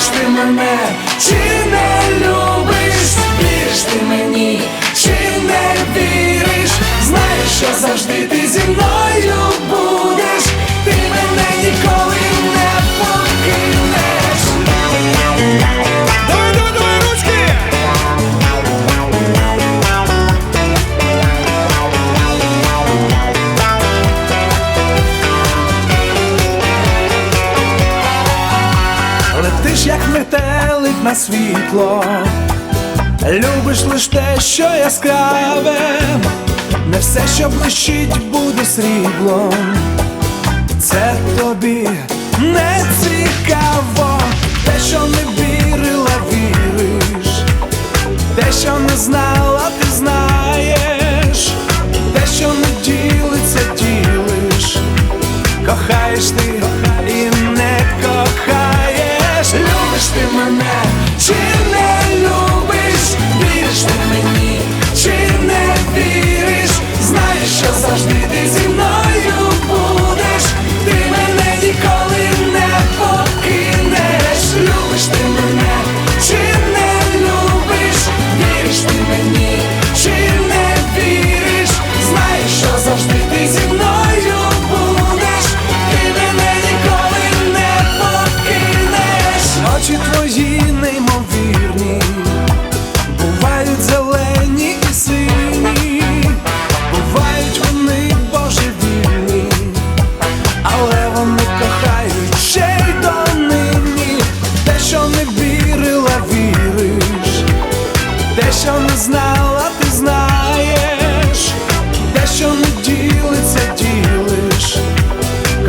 любиш ти мене, чи не любиш, віриш ти мені, чи не віриш, знаєш, що завжди ти зі мною Летиш, як метелик на світло, любиш лиш те, що яскраве, не все, що блищить, буде сріблом. Це тобі не цікаво, те, що не вірила, віриш, те, що не знала.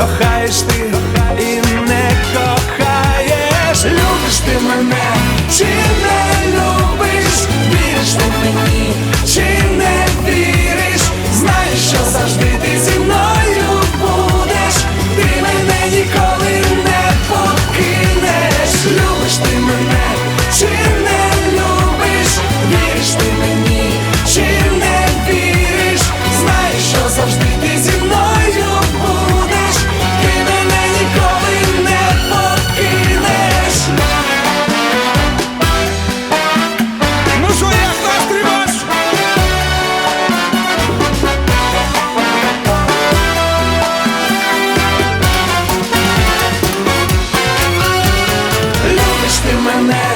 我还 my man.